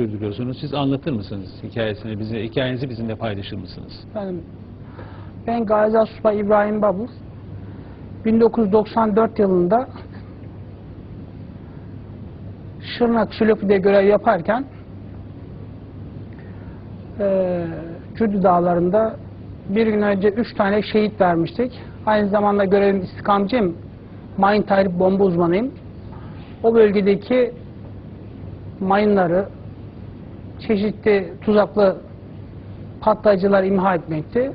sürdürüyorsunuz. Siz anlatır mısınız hikayesini bize, hikayenizi bizimle paylaşır mısınız? Efendim, ben Gazi Asubay İbrahim Babur. 1994 yılında Şırnak Şülopi'de görev yaparken eee Cüdü Dağları'nda bir gün önce üç tane şehit vermiştik. Aynı zamanda görevim istikamcıyım. Mayın tahrip bomba uzmanıyım. O bölgedeki mayınları, çeşitli tuzaklı patlayıcılar imha etmekti.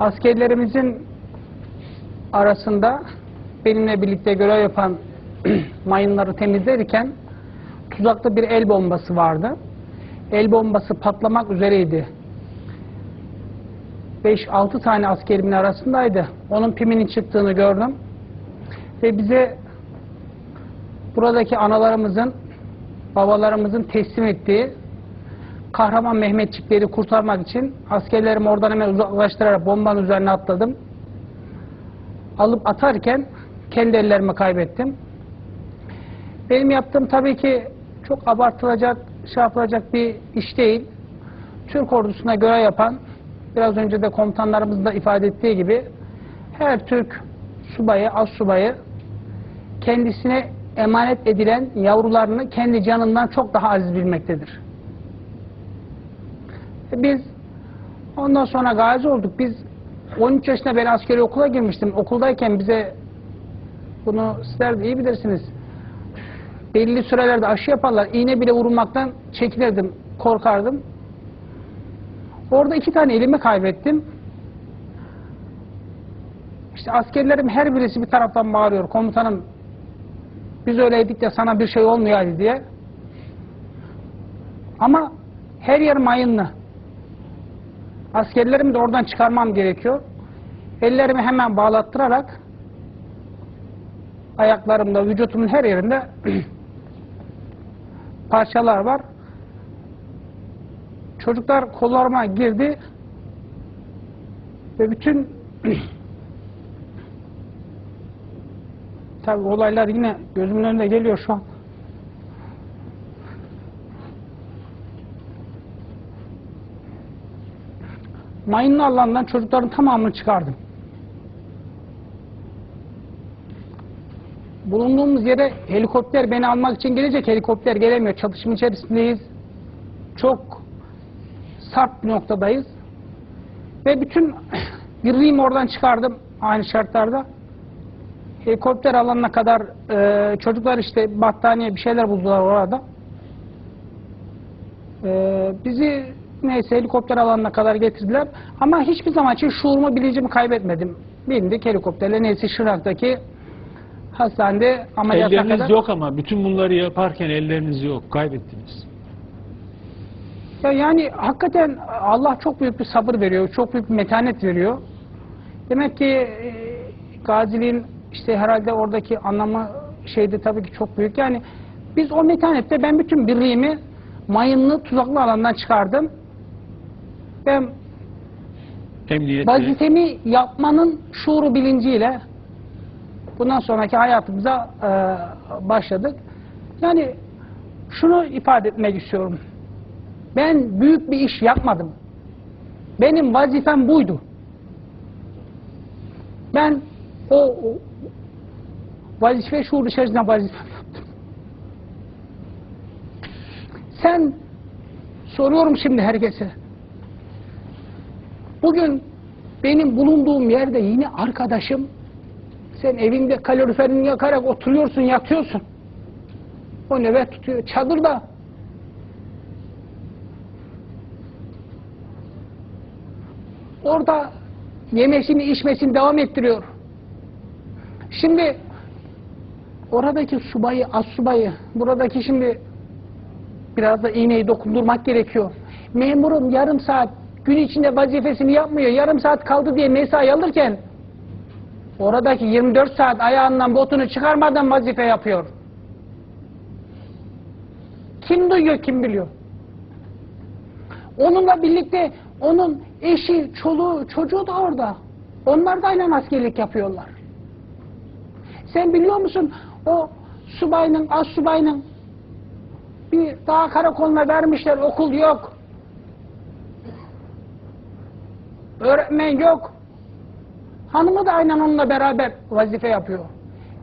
Askerlerimizin arasında benimle birlikte görev yapan mayınları temizlerken tuzaklı bir el bombası vardı. El bombası patlamak üzereydi. 5-6 tane askerimin arasındaydı. Onun piminin çıktığını gördüm. Ve bize buradaki analarımızın, babalarımızın teslim ettiği kahraman Mehmetçikleri kurtarmak için askerlerimi oradan hemen uzaklaştırarak bombanın üzerine atladım. Alıp atarken kendi ellerimi kaybettim. Benim yaptığım tabii ki çok abartılacak, şey yapılacak bir iş değil. Türk ordusuna görev yapan, biraz önce de komutanlarımız da ifade ettiği gibi her Türk subayı, az subayı kendisine emanet edilen yavrularını kendi canından çok daha aziz bilmektedir. Biz ondan sonra gazi olduk. Biz 13 yaşında ben askeri okula girmiştim. Okuldayken bize bunu sizler de iyi bilirsiniz. Belli sürelerde aşı yaparlar. İğne bile vurulmaktan çekinirdim, korkardım. Orada iki tane elimi kaybettim. İşte askerlerim her birisi bir taraftan bağırıyor. Komutanım biz öyleydik de sana bir şey olmuyor diye. Ama her yer mayınlı. Askerlerimi de oradan çıkarmam gerekiyor. Ellerimi hemen bağlattırarak ayaklarımda, vücutumun her yerinde parçalar var. Çocuklar kollarıma girdi ve bütün tabi olaylar yine gözümün önüne geliyor şu an. mayınlı alandan çocukların tamamını çıkardım. Bulunduğumuz yere helikopter beni almak için gelecek helikopter gelemiyor. Çatışma içerisindeyiz. Çok sert bir noktadayız. Ve bütün birliğimi oradan çıkardım aynı şartlarda. Helikopter alanına kadar e, çocuklar işte battaniye bir şeyler buldular orada. E, bizi neyse helikopter alanına kadar getirdiler. Ama hiçbir zaman için şuurumu bilincimi kaybetmedim. Bindik helikopterle neyse Şırnak'taki hastanede ameliyata Elleriniz kadar. yok ama bütün bunları yaparken elleriniz yok. Kaybettiniz. Ya yani hakikaten Allah çok büyük bir sabır veriyor, çok büyük bir metanet veriyor. Demek ki e, gaziliğin işte herhalde oradaki anlamı şeyde tabii ki çok büyük. Yani biz o metanette ben bütün birliğimi mayınlı tuzaklı alandan çıkardım. Ben Emniyette vazifemi yapmanın şuuru bilinciyle bundan sonraki hayatımıza e, başladık. Yani şunu ifade etmek istiyorum. Ben büyük bir iş yapmadım. Benim vazifem buydu. Ben o, o vazife şuur içerisinde yaptım. Sen soruyorum şimdi herkese. Bugün benim bulunduğum yerde yine arkadaşım sen evinde kaloriferini yakarak oturuyorsun, yatıyorsun. O nöbet tutuyor. Çadırda. Orada yemesini, içmesini devam ettiriyor. Şimdi oradaki subayı, az subayı, buradaki şimdi biraz da iğneyi dokundurmak gerekiyor. Memurum yarım saat gün içinde vazifesini yapmıyor. Yarım saat kaldı diye mesai alırken oradaki 24 saat ayağından botunu çıkarmadan vazife yapıyor. Kim duyuyor, kim biliyor? Onunla birlikte onun eşi, çoluğu, çocuğu da orada. Onlar da aynen askerlik yapıyorlar. Sen biliyor musun o subayının, az subayının Bir dağ karakoluna vermişler okul yok. Öğretmen yok. Hanımı da aynen onunla beraber vazife yapıyor.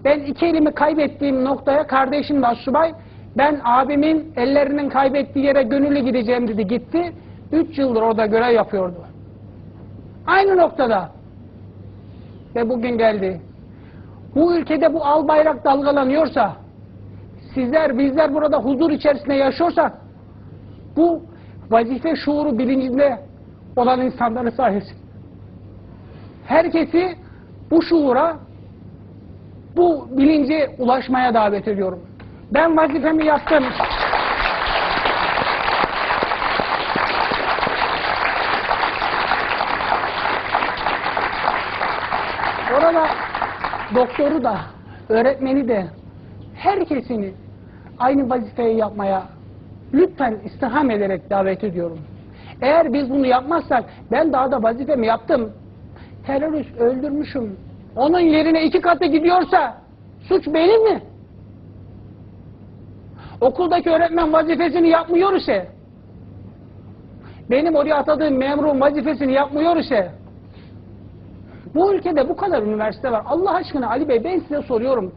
Ben iki elimi kaybettiğim noktaya kardeşim de subay ben abimin ellerinin kaybettiği yere gönüllü gideceğim dedi gitti. Üç yıldır orada görev yapıyordu. Aynı noktada. Ve bugün geldi. Bu ülkede bu al bayrak dalgalanıyorsa sizler bizler burada huzur içerisinde yaşıyorsak bu vazife şuuru bilincinde olan insanların sayesinde. Herkesi bu şuura bu bilince ulaşmaya davet ediyorum. Ben vazifemi yaptım. Orada doktoru da, öğretmeni de, herkesini aynı vazifeyi yapmaya lütfen istiham ederek davet ediyorum. Eğer biz bunu yapmazsak, ben daha da vazifemi yaptım, terörist öldürmüşüm, onun yerine iki katı gidiyorsa, suç benim mi? Okuldaki öğretmen vazifesini yapmıyor ise, benim oraya atadığım memurun vazifesini yapmıyor ise, bu ülkede bu kadar üniversite var. Allah aşkına Ali Bey ben size soruyorum.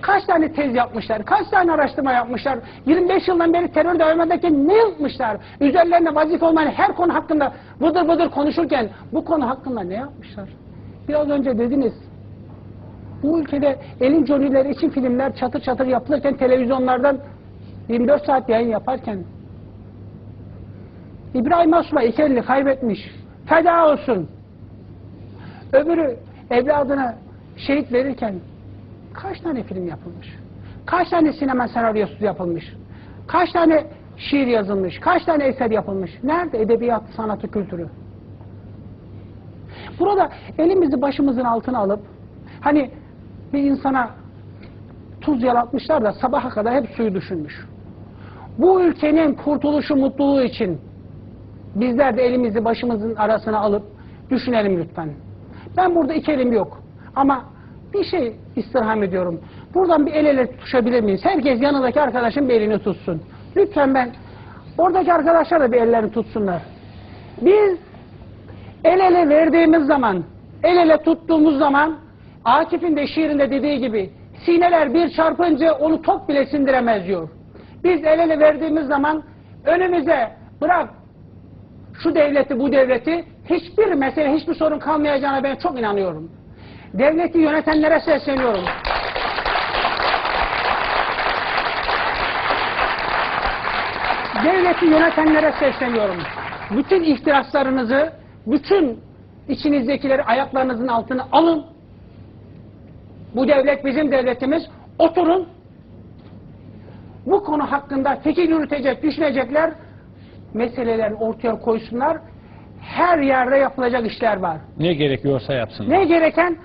Kaç tane tez yapmışlar? Kaç tane araştırma yapmışlar? 25 yıldan beri terör devrimindeki ne yapmışlar? Üzerlerine vazife olmayan her konu hakkında vıdır vıdır konuşurken bu konu hakkında ne yapmışlar? Biraz önce dediniz. Bu ülkede elin conileri için filmler çatır çatır yapılırken televizyonlardan 24 saat yayın yaparken İbrahim Asma iki elini kaybetmiş. Feda olsun. Öbürü evladına şehit verirken kaç tane film yapılmış? Kaç tane sinema senaryosu yapılmış? Kaç tane şiir yazılmış? Kaç tane eser yapılmış? Nerede edebiyat, sanatı, kültürü? Burada elimizi başımızın altına alıp hani bir insana tuz yalatmışlar da sabaha kadar hep suyu düşünmüş. Bu ülkenin kurtuluşu, mutluluğu için bizler de elimizi başımızın arasına alıp düşünelim lütfen. Ben burada iki elim yok. Ama bir şey istirham ediyorum. Buradan bir el ele tutuşabilir miyiz? Herkes yanındaki arkadaşın bir elini tutsun. Lütfen ben oradaki arkadaşlar da bir ellerini tutsunlar. Biz el ele verdiğimiz zaman, el ele tuttuğumuz zaman Akif'in de şiirinde dediği gibi sineler bir çarpınca onu top bile sindiremez diyor. Biz el ele verdiğimiz zaman önümüze bırak şu devleti bu devleti hiçbir mesele hiçbir sorun kalmayacağına ben çok inanıyorum. Devleti yönetenlere sesleniyorum. Devleti yönetenlere sesleniyorum. Bütün ihtiraslarınızı, bütün içinizdekileri ayaklarınızın altına alın. Bu devlet bizim devletimiz. Oturun. Bu konu hakkında fikir yürütecek, düşünecekler meselelerini ortaya koysunlar. Her yerde yapılacak işler var. Ne gerekiyorsa yapsın. Ne gereken?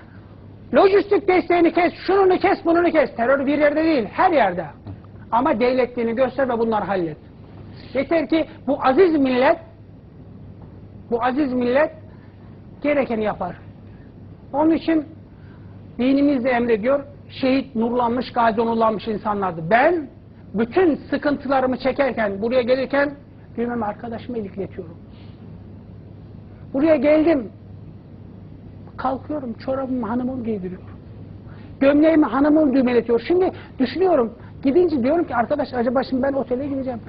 Lojistik desteğini kes, şununu kes, bununu kes. Terör bir yerde değil, her yerde. Ama devletliğini göster ve bunları hallet. Yeter ki bu aziz millet, bu aziz millet gerekeni yapar. Onun için dinimiz de emrediyor, şehit nurlanmış, gazi onurlanmış insanlardı. Ben bütün sıkıntılarımı çekerken, buraya gelirken bilmem arkadaşımı ilikletiyorum. Buraya geldim. Kalkıyorum, çorabımı hanımım giydiriyor. Gömleğimi hanımım düğmeletiyor. Şimdi düşünüyorum, gidince diyorum ki arkadaş acaba şimdi ben otele gideceğim.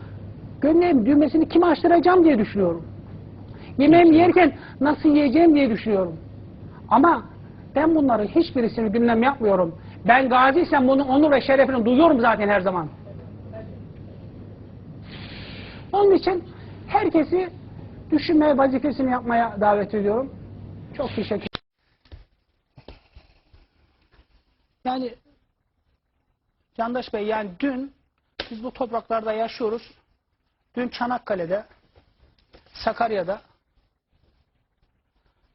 Gömleğim düğmesini kime açtıracağım diye düşünüyorum. Yemeğimi yerken nasıl yiyeceğim diye düşünüyorum. Ama ben bunları hiçbirisini gündem yapmıyorum. Ben gaziysem bunun onur ve şerefini duyuyorum zaten her zaman. Onun için herkesi düşünmeye, vazifesini yapmaya davet ediyorum. Çok teşekkür Yani Candaş Bey yani dün biz bu topraklarda yaşıyoruz. Dün Çanakkale'de, Sakarya'da,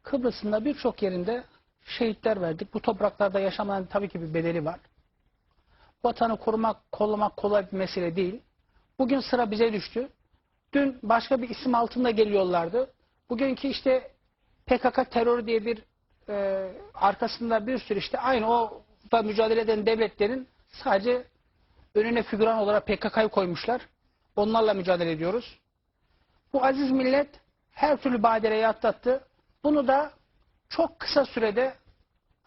Kıbrıs'ın da birçok yerinde şehitler verdik. Bu topraklarda yaşamanın tabii ki bir bedeli var. Vatanı korumak, kollamak kolay bir mesele değil. Bugün sıra bize düştü. Dün başka bir isim altında geliyorlardı. Bugünkü işte PKK terörü diye bir e, arkasında bir sürü işte aynı o da mücadele eden devletlerin sadece önüne figüran olarak PKK'yı koymuşlar. Onlarla mücadele ediyoruz. Bu aziz millet her türlü badireyi atlattı. Bunu da çok kısa sürede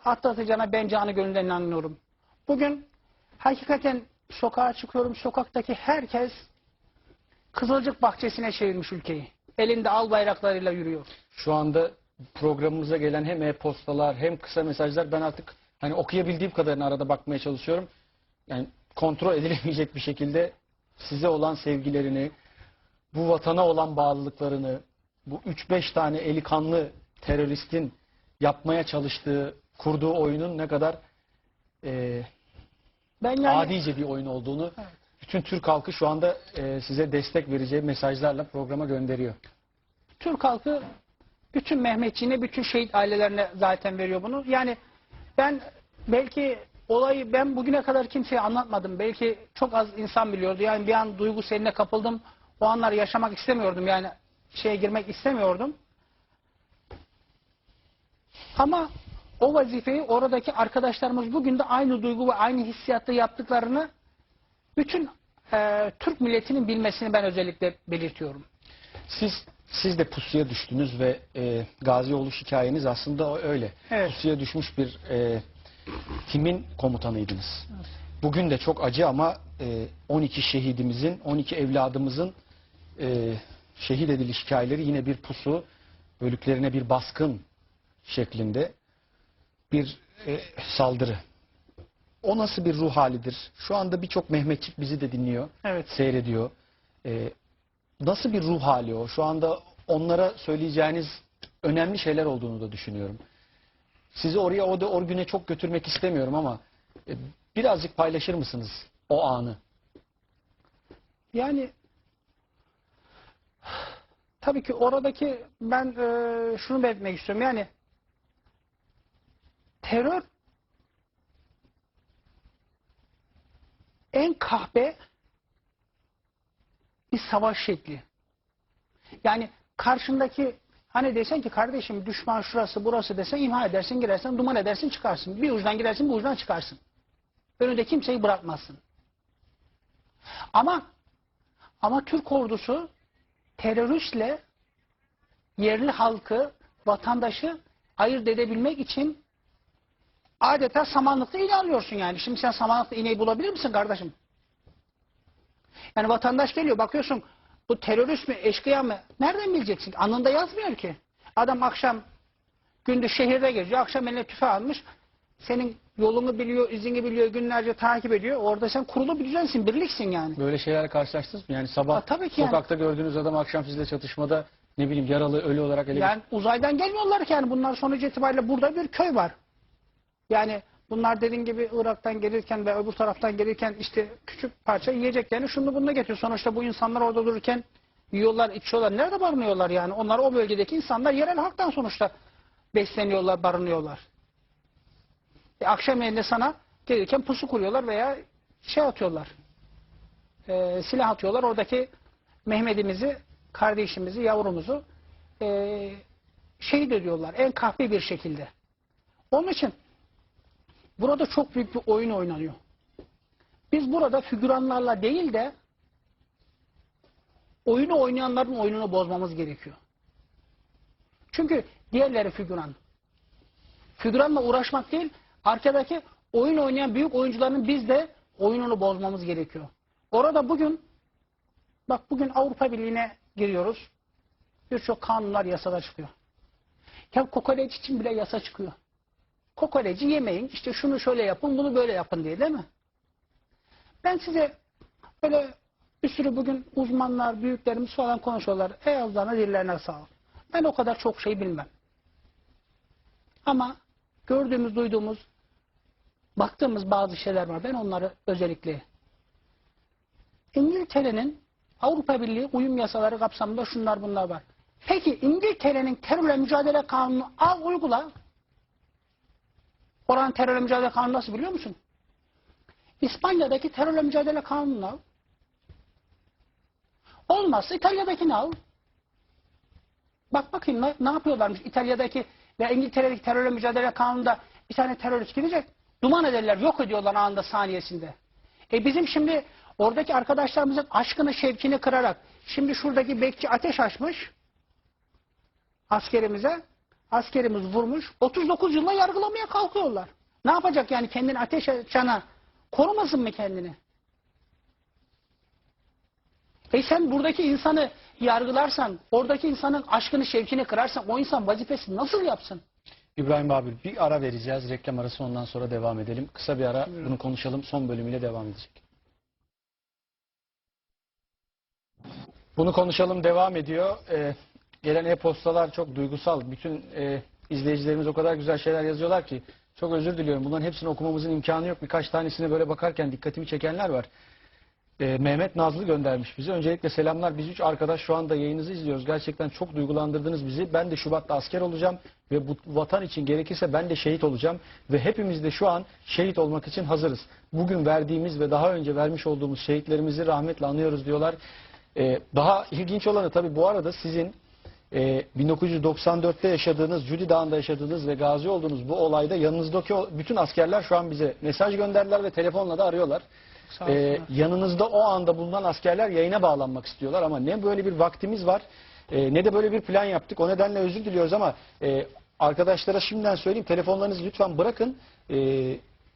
atlatacağına ben canı gönülden inanıyorum. Bugün hakikaten sokağa çıkıyorum. Sokaktaki herkes Kızılcık bahçesine çevirmiş ülkeyi. Elinde al bayraklarıyla yürüyor. Şu anda programımıza gelen hem e-postalar hem kısa mesajlar ben artık hani okuyabildiğim kadarını arada bakmaya çalışıyorum. Yani kontrol edilemeyecek bir şekilde size olan sevgilerini, bu vatana olan bağlılıklarını, bu 3-5 tane eli kanlı teröristin yapmaya çalıştığı, kurduğu oyunun ne kadar e, Ben yani adice bir oyun olduğunu bütün Türk halkı şu anda e, size destek vereceği mesajlarla programa gönderiyor. Türk halkı bütün Mehmetçiğine, bütün şehit ailelerine zaten veriyor bunu. Yani ben belki olayı ben bugüne kadar kimseye anlatmadım. Belki çok az insan biliyordu. Yani bir an duygu seline kapıldım. O anlar yaşamak istemiyordum. Yani şeye girmek istemiyordum. Ama o vazifeyi oradaki arkadaşlarımız bugün de aynı duygu ve aynı hissiyatta yaptıklarını bütün eee, Türk milletinin bilmesini ben özellikle belirtiyorum. Siz siz de pusuya düştünüz ve e, gazi oluş hikayeniz aslında öyle. Evet. Pusuya düşmüş bir e, timin komutanıydınız. Bugün de çok acı ama e, 12 şehidimizin, 12 evladımızın e, şehit ediliş hikayeleri yine bir pusu, bölüklerine bir baskın şeklinde bir e, saldırı. O nasıl bir ruh halidir? Şu anda birçok Mehmetçik bizi de dinliyor, Evet. seyrediyor. E, nasıl bir ruh hali o? Şu anda onlara söyleyeceğiniz önemli şeyler olduğunu da düşünüyorum. Sizi oraya o da o güne çok götürmek istemiyorum ama e, birazcık paylaşır mısınız o anı? Yani tabii ki oradaki ben e, şunu belirtmek istiyorum. Yani terör en kahpe bir savaş şekli. Yani karşındaki hani desen ki kardeşim düşman şurası burası desen imha edersin girersin duman edersin çıkarsın. Bir ucdan girersin bir ucdan çıkarsın. Önünde kimseyi bırakmazsın. Ama ama Türk ordusu teröristle yerli halkı, vatandaşı ayırt edebilmek için adeta samanlıkta iğne alıyorsun yani. Şimdi sen samanlıkta iğneyi bulabilir misin kardeşim? Yani vatandaş geliyor bakıyorsun bu terörist mi eşkıya mı? Nereden bileceksin? Anında yazmıyor ki. Adam akşam gündüz şehirde geziyor. Akşam eline tüfeği almış. Senin yolunu biliyor, izini biliyor, günlerce takip ediyor. Orada sen kurulu bir düzensin, birliksin yani. Böyle şeylerle karşılaştınız mı? Yani sabah Ha, tabii ki yani. sokakta gördüğünüz adam akşam sizle çatışmada ne bileyim yaralı ölü olarak ele Yani uzaydan gelmiyorlar ki yani bunlar sonuç itibariyle burada bir köy var. Yani bunlar dediğin gibi Irak'tan gelirken ve öbür taraftan gelirken işte küçük parça yiyeceklerini şunu bunu getiriyor. Sonuçta bu insanlar orada dururken yiyorlar, içiyorlar. Nerede barınıyorlar yani? Onlar o bölgedeki insanlar yerel halktan sonuçta besleniyorlar, barınıyorlar. E, akşam yerine sana gelirken pusu kuruyorlar veya şey atıyorlar. E, silah atıyorlar. Oradaki Mehmet'imizi, kardeşimizi, yavrumuzu e, şehit ediyorlar. En kahpe bir şekilde. Onun için burada çok büyük bir oyun oynanıyor. Biz burada figüranlarla değil de oyunu oynayanların oyununu bozmamız gerekiyor. Çünkü diğerleri figüran. Figüranla uğraşmak değil, arkadaki oyun oynayan büyük oyuncuların biz de oyununu bozmamız gerekiyor. Orada bugün bak bugün Avrupa Birliği'ne giriyoruz. Birçok kanunlar yasada çıkıyor. Ya kokoreç için bile yasa çıkıyor. Kokoreci yemeyin, işte şunu şöyle yapın, bunu böyle yapın diye değil mi? Ben size böyle bir sürü bugün uzmanlar, büyüklerimiz falan konuşuyorlar. Ey Allah'ına dillerine sağlık. Ben o kadar çok şey bilmem. Ama gördüğümüz, duyduğumuz, baktığımız bazı şeyler var. Ben onları özellikle İngiltere'nin Avrupa Birliği uyum yasaları kapsamında şunlar bunlar var. Peki İngiltere'nin terörle mücadele kanunu al uygula. Oranın terörle mücadele kanunu nasıl biliyor musun? İspanya'daki terörle mücadele kanununu al. Olmazsa İtalya'dakini al. Bak bakayım ne, ne yapıyorlarmış İtalya'daki ve İngiltere'deki terörle mücadele kanununda bir tane terörist gidecek. Duman ederler, yok ediyorlar anında saniyesinde. E bizim şimdi oradaki arkadaşlarımızın aşkını şevkini kırarak şimdi şuradaki bekçi ateş açmış askerimize. Askerimiz vurmuş. 39 yılla yargılamaya kalkıyorlar. Ne yapacak yani kendini ateş açana? Korumasın mı kendini? E sen buradaki insanı yargılarsan, oradaki insanın aşkını şevkini kırarsan o insan vazifesini nasıl yapsın? İbrahim Babil bir ara vereceğiz. Reklam arası ondan sonra devam edelim. Kısa bir ara bunu konuşalım. Son bölümüyle devam edecek. Bunu konuşalım devam ediyor. Ee, gelen e-postalar çok duygusal. Bütün e, izleyicilerimiz o kadar güzel şeyler yazıyorlar ki çok özür diliyorum. Bunların hepsini okumamızın imkanı yok. Birkaç tanesine böyle bakarken dikkatimi çekenler var. Ee, Mehmet Nazlı göndermiş bize. Öncelikle selamlar. Biz üç arkadaş şu anda yayınınızı izliyoruz. Gerçekten çok duygulandırdınız bizi. Ben de Şubat'ta asker olacağım ve bu vatan için gerekirse ben de şehit olacağım. Ve hepimiz de şu an şehit olmak için hazırız. Bugün verdiğimiz ve daha önce vermiş olduğumuz şehitlerimizi rahmetle anıyoruz diyorlar. Ee, daha ilginç olanı tabii bu arada sizin e, 1994'te yaşadığınız, Cudi Dağı'nda yaşadığınız ve gazi olduğunuz bu olayda yanınızdaki o- bütün askerler şu an bize mesaj gönderdiler ve telefonla da arıyorlar. Sağ Ee, olsunlar. yanınızda o anda bulunan askerler yayına bağlanmak istiyorlar ama ne böyle bir vaktimiz var e, ne de böyle bir plan yaptık. O nedenle özür diliyoruz ama e, arkadaşlara şimdiden söyleyeyim telefonlarınızı lütfen bırakın. E,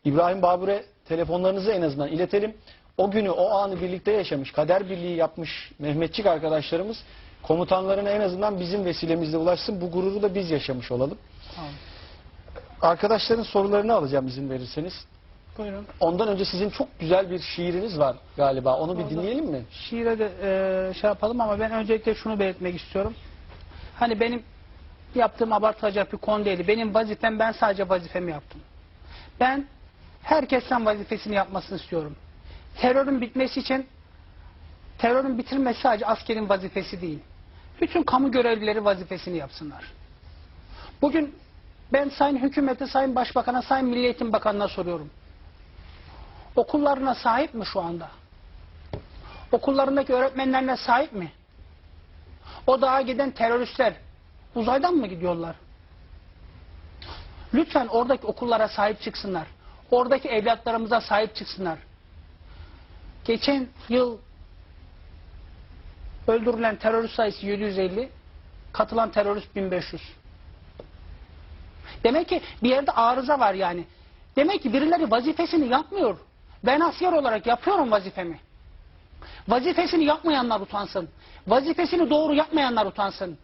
İbrahim Babur'e telefonlarınızı en azından iletelim. O günü o anı birlikte yaşamış kader birliği yapmış Mehmetçik arkadaşlarımız komutanlarına en azından bizim vesilemizle ulaşsın. Bu gururu da biz yaşamış olalım. Tamam. Arkadaşların sorularını alacağım izin verirseniz. Buyurun. Ondan önce sizin çok güzel bir şiiriniz var galiba. Onu bir dinleyelim mi? Şiire de e, şey yapalım ama ben öncelikle şunu belirtmek istiyorum. Hani benim yaptığım abartılacak bir konu değildi. Benim vazifem ben sadece vazifemi yaptım. Ben herkesten vazifesini yapmasını istiyorum. Terörün bitmesi için terörün bitirmesi sadece askerin vazifesi değil. Bütün kamu görevlileri vazifesini yapsınlar. Bugün ben Sayın Hükümete, Sayın Başbakan'a, Sayın Milli Eğitim Bakanı'na soruyorum. Okullarına sahip mi şu anda? Okullarındaki öğretmenlerine sahip mi? O dağa giden teröristler uzaydan mı gidiyorlar? Lütfen oradaki okullara sahip çıksınlar. Oradaki evlatlarımıza sahip çıksınlar. Geçen yıl öldürülen terörist sayısı 750, katılan terörist 1500. Demek ki bir yerde arıza var yani. Demek ki birileri vazifesini yapmıyor. Ben asker olarak yapıyorum vazifemi. Vazifesini yapmayanlar utansın. Vazifesini doğru yapmayanlar utansın.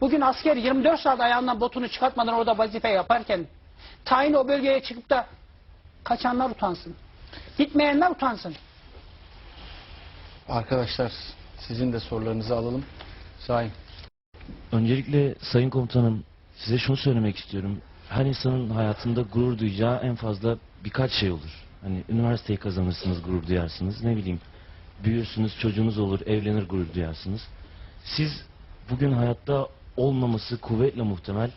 Bugün asker 24 saat ayağından botunu çıkartmadan orada vazife yaparken tayin o bölgeye çıkıp da kaçanlar utansın. Gitmeyenler utansın. Arkadaşlar sizin de sorularınızı alalım. Sayın. Öncelikle Sayın Komutanım size şunu söylemek istiyorum. Her insanın hayatında gurur duyacağı en fazla birkaç şey olur. Hani üniversiteyi kazanırsınız gurur duyarsınız. Ne bileyim büyürsünüz çocuğunuz olur evlenir gurur duyarsınız. Siz bugün hayatta olmaması kuvvetle muhtemel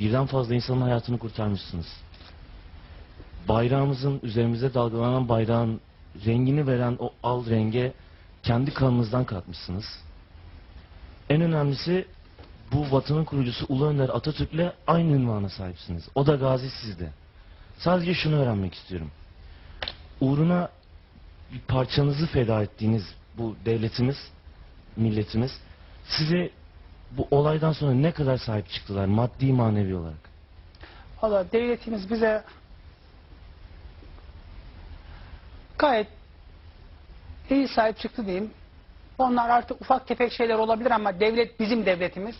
birden fazla insanın hayatını kurtarmışsınız. Bayrağımızın üzerimize dalgalanan bayrağın rengini veren o al renge kendi kanınızdan katmışsınız. En önemlisi bu vatanın kurucusu Ulu Önder Atatürk'le aynı ünvana sahipsiniz. O da gazi sizde. Sadece şunu öğrenmek istiyorum. Uğruna bir parçanızı feda ettiğiniz bu devletimiz, milletimiz size bu olaydan sonra ne kadar sahip çıktılar maddi manevi olarak? Valla devletimiz bize gayet iyi sahip çıktı diyeyim. Onlar artık ufak tefek şeyler olabilir ama devlet bizim devletimiz.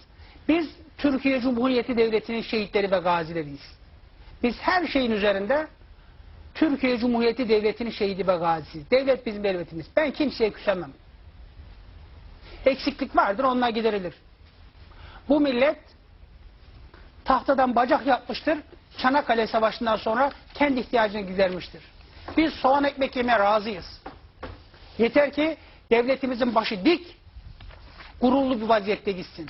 Biz Türkiye Cumhuriyeti Devleti'nin şehitleri ve gazileriyiz. Biz her şeyin üzerinde Türkiye Cumhuriyeti Devleti'nin şehidi ve gazisi. Devlet bizim devletimiz. Ben kimseye küsemem. Eksiklik vardır, onlar giderilir. Bu millet tahtadan bacak yapmıştır. Çanakkale Savaşı'ndan sonra kendi ihtiyacını gidermiştir. Biz soğan ekmek yemeye razıyız. Yeter ki devletimizin başı dik, gururlu bir vaziyette gitsin.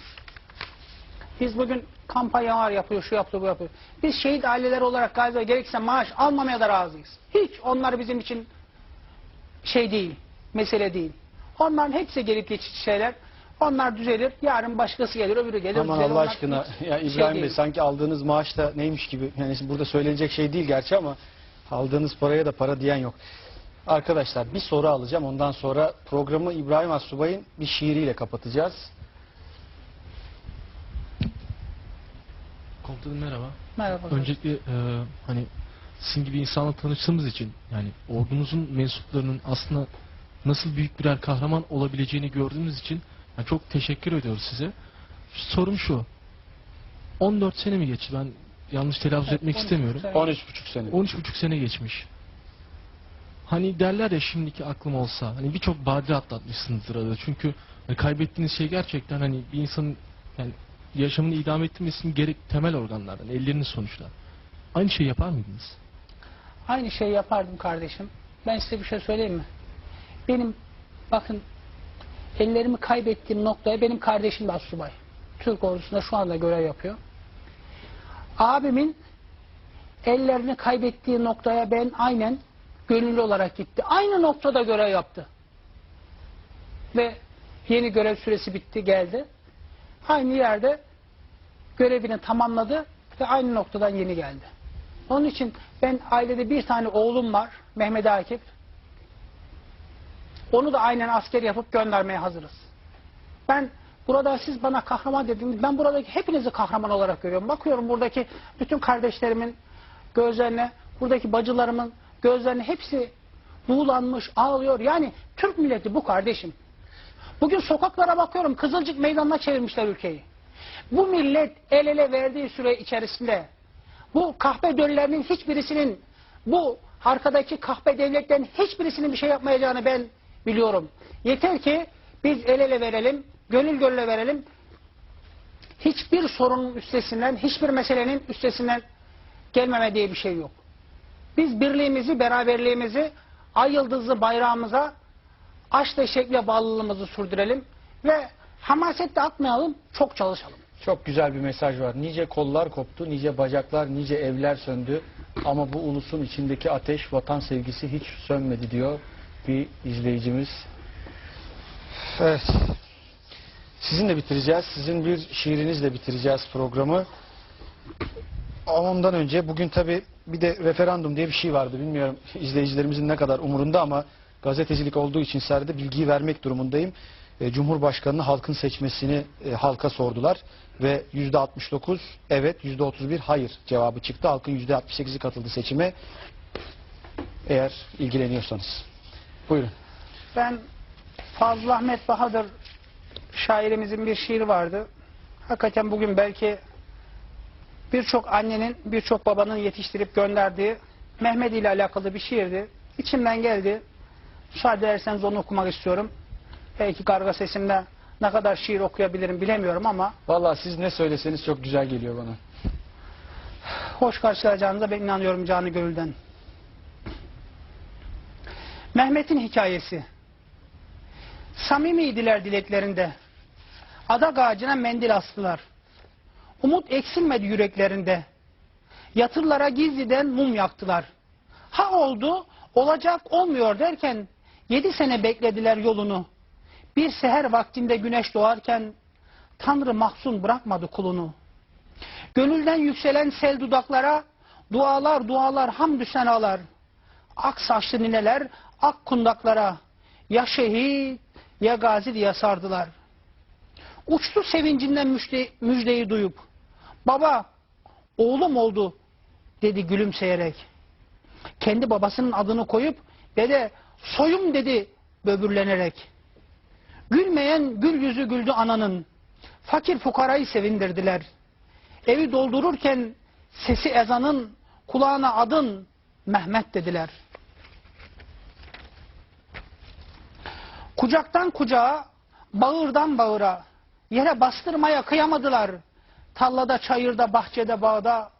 Biz bugün kampanyalar yapıyor, şu yapıyor, bu yapıyor. Biz şehit aileleri olarak galiba gerekirse maaş almamaya da razıyız. Hiç onlar bizim için şey değil, mesele değil. Onların hepsi gelip geçici şeyler. Onlar düzelir, yarın başkası gelir, öbürü gelir. Aman düzelir. Allah Onlar aşkına hiç ya şey İbrahim Bey değil. sanki aldığınız maaş da neymiş gibi. Yani burada söylenecek şey değil gerçi ama aldığınız paraya da para diyen yok. Arkadaşlar bir soru alacağım. Ondan sonra programı İbrahim Assubay'ın bir şiiriyle kapatacağız. Komutanım merhaba. Merhaba. Öncelikle e, hani sizin gibi insanla tanıştığımız için yani ordumuzun mensuplarının aslında nasıl büyük birer kahraman olabileceğini gördüğümüz için yani çok teşekkür ediyoruz size. Sorum şu. 14 sene mi geçti? Ben yanlış telaffuz Evet, etmek 13 istemiyorum. sene. 13,5 sene. 13,5 sene geçmiş. Hani derler ya şimdiki aklım olsa hani birçok badire atlatmışsınızdır arada. Çünkü hani kaybettiğiniz şey gerçekten hani bir insanın yani yaşamını idame ettirmesi için gerek temel organlardan, elleriniz sonuçta. Aynı şeyi yapar mıydınız? Aynı şeyi yapardım kardeşim. Ben size bir şey söyleyeyim mi? Benim bakın ellerimi kaybettiğim noktaya benim kardeşim de asubay. Türk ordusunda şu anda görev yapıyor. Abimin ellerini kaybettiği noktaya ben aynen gönüllü olarak gitti. Aynı noktada görev yaptı. Ve yeni görev süresi bitti geldi. Aynı yerde görevini tamamladı ve aynı noktadan yeni geldi. Onun için ben ailede bir tane oğlum var Mehmet Akif. Onu da aynen asker yapıp göndermeye hazırız. Ben burada siz bana kahraman dediniz. Ben buradaki hepinizi kahraman olarak görüyorum. Bakıyorum buradaki bütün kardeşlerimin gözlerine, buradaki bacılarımın gözlerine hepsi buğulanmış, ağlıyor. Yani Türk milleti bu kardeşim. Bugün sokaklara bakıyorum Kızılcık meydanına çevirmişler ülkeyi. Bu millet el ele verdiği süre içerisinde bu kahpe döllerinin hiçbirisinin bu arkadaki kahpe devletlerin hiçbirisinin bir şey yapmayacağını ben biliyorum. Yeter ki biz el ele verelim, gönül gönüle verelim. Hiçbir sorunun üstesinden, hiçbir meselenin üstesinden gelmeme diye bir şey yok. Biz birliğimizi, beraberliğimizi, ay yıldızlı bayrağımıza aşk ve şekle bağlılığımızı sürdürelim ve hamasetle atmayalım, çok çalışalım. Çok güzel bir mesaj var. Nice kollar koptu, nice bacaklar, nice evler söndü. Ama bu ulusun içindeki ateş, vatan sevgisi hiç sönmedi diyor bir izleyicimiz. Evet. Sizinle bitireceğiz. Sizin bir şiirinizle bitireceğiz programı. Ondan önce bugün tabi bir de referandum diye bir şey vardı. Bilmiyorum izleyicilerimizin ne kadar umurunda ama gazetecilik olduğu için serde bilgiyi vermek durumundayım. E, Cumhurbaşkanı'nı halkın seçmesini e, halka sordular ve yüzde 69 evet yüzde 31 hayır cevabı çıktı. Halkın yüzde 68'i katıldı seçime. Eğer ilgileniyorsanız. Buyurun. Ben Fazıl Ahmet Bahadır şairimizin bir şiiri vardı. Hakikaten bugün belki birçok annenin, birçok babanın yetiştirip gönderdiği Mehmet ile alakalı bir şiirdi. İçimden geldi. Müsaade ederseniz onu okumak istiyorum. Belki karga sesimle ne kadar şiir okuyabilirim bilemiyorum ama Vallahi siz ne söyleseniz çok güzel geliyor bana. hoş karşılayacağınıza ben inanıyorum canı gönülden. Mehmet'in hikayesi. Samimiydiler dileklerinde. Adak ağacına mendil astılar. Umut eksilmedi yüreklerinde. Yatırlara gizliden mum yaktılar. Ha oldu, olacak olmuyor derken yedi sene beklediler yolunu. Bir seher vaktinde güneş doğarken Tanrı mahzun bırakmadı kulunu. Gönülden yükselen sel dudaklara dualar dualar hamdü senalar. Ak saçlı nineler ak kundaklara ya şehit ya gazi diye sardılar. Uçtu sevincinden müjde, müjdeyi duyup baba oğlum oldu dedi gülümseyerek. Kendi babasının adını koyup dede soyum dedi böbürlenerek. Gülmeyen gül yüzü güldü ananın. Fakir fukarayı sevindirdiler. Evi doldururken sesi ezanın kulağına adın Mehmet dediler. Kucaktan kucağa, bağırdan bağıra, yere bastırmaya kıyamadılar. Tallada, çayırda, bahçede, bağda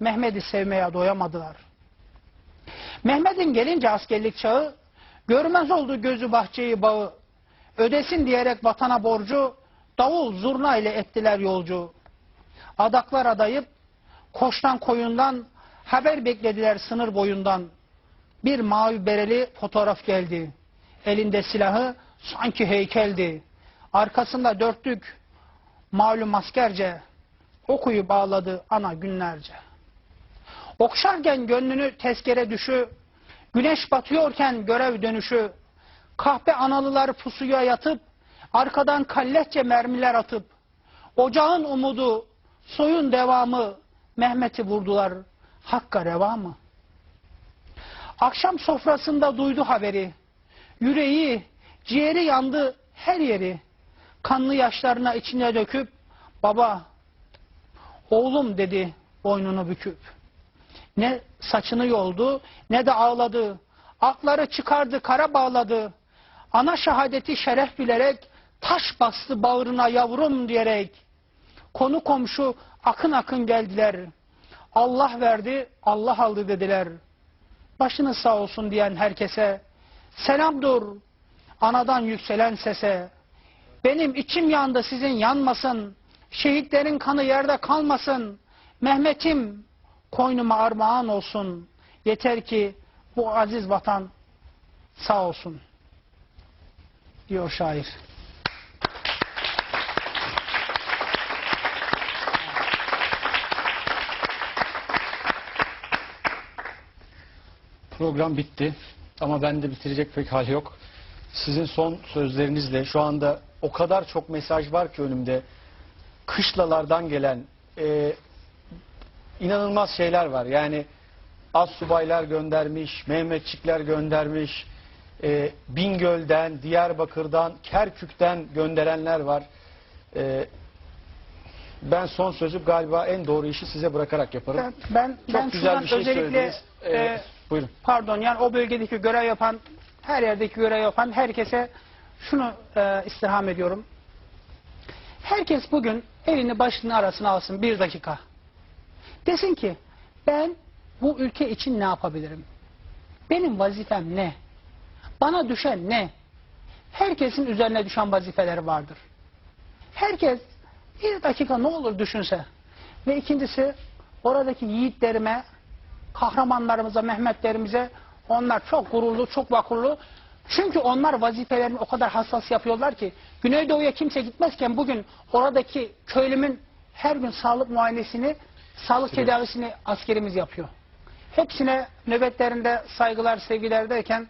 Mehmet'i sevmeye doyamadılar. Mehmet'in gelince askerlik çağı, görmez oldu gözü bahçeyi bağı. Ödesin diyerek vatana borcu, davul zurna ile ettiler yolcu. Adaklar adayıp, koştan koyundan, haber beklediler sınır boyundan. Bir mavi bereli fotoğraf geldi. Elinde silahı sanki heykeldi. Arkasında dörtlük malum askerce okuyu bağladı ana günlerce. Okşarken gönlünü tezkere düşü Güneş batıyorken görev dönüşü, kahpe analılar pusuya yatıp, arkadan kalletçe mermiler atıp, ocağın umudu, soyun devamı, Mehmet'i vurdular, Hakk'a reva mı? Akşam sofrasında duydu haberi, yüreği, ciğeri yandı her yeri, kanlı yaşlarına içine döküp, baba, oğlum dedi boynunu büküp. Ne saçını yoldu ne de ağladı. Akları çıkardı kara bağladı. Ana şehadeti şeref bilerek taş bastı bağrına yavrum diyerek. Konu komşu akın akın geldiler. Allah verdi Allah aldı dediler. Başınız sağ olsun diyen herkese. Selam dur anadan yükselen sese. Benim içim yandı sizin yanmasın. Şehitlerin kanı yerde kalmasın. Mehmet'im koynuma armağan olsun. Yeter ki bu aziz vatan sağ olsun. Diyor şair. Program bitti ama bende bitirecek pek hal yok. Sizin son sözlerinizle şu anda o kadar çok mesaj var ki önümde. Kışlalardan gelen e, inanılmaz şeyler var. Yani az subaylar göndermiş, Mehmetçikler göndermiş, e, Bingöl'den, Diyarbakır'dan, Kerkük'ten gönderenler var. E, ben son sözü galiba en doğru işi size bırakarak yaparım. Ben, ben, Çok ben güzel bir şey özellikle söylediniz. Ee, e, buyurun. pardon yani o bölgedeki görev yapan her yerdeki görev yapan herkese şunu e, istirham ediyorum. Herkes bugün elini başını arasına alsın bir dakika. Desin ki ben bu ülke için ne yapabilirim? Benim vazifem ne? Bana düşen ne? Herkesin üzerine düşen vazifeleri vardır. Herkes bir dakika ne olur düşünse. Ve ikincisi oradaki yiğitlerime, kahramanlarımıza, Mehmetlerimize onlar çok gururlu, çok vakurlu. Çünkü onlar vazifelerini o kadar hassas yapıyorlar ki Güneydoğu'ya kimse gitmezken bugün oradaki köylümün her gün sağlık muayenesini, sağlık tedavisini askerimiz yapıyor. Hepsine nöbetlerinde saygılar, sevgiler derken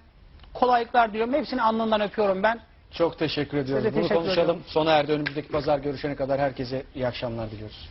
kolaylıklar diliyorum. Hepsini alnından öpüyorum ben. Çok teşekkür ediyoruz. Bunu teşekkür konuşalım. ediyorum. Sona erdi. Önümüzdeki pazar görüşene kadar herkese iyi akşamlar diliyoruz.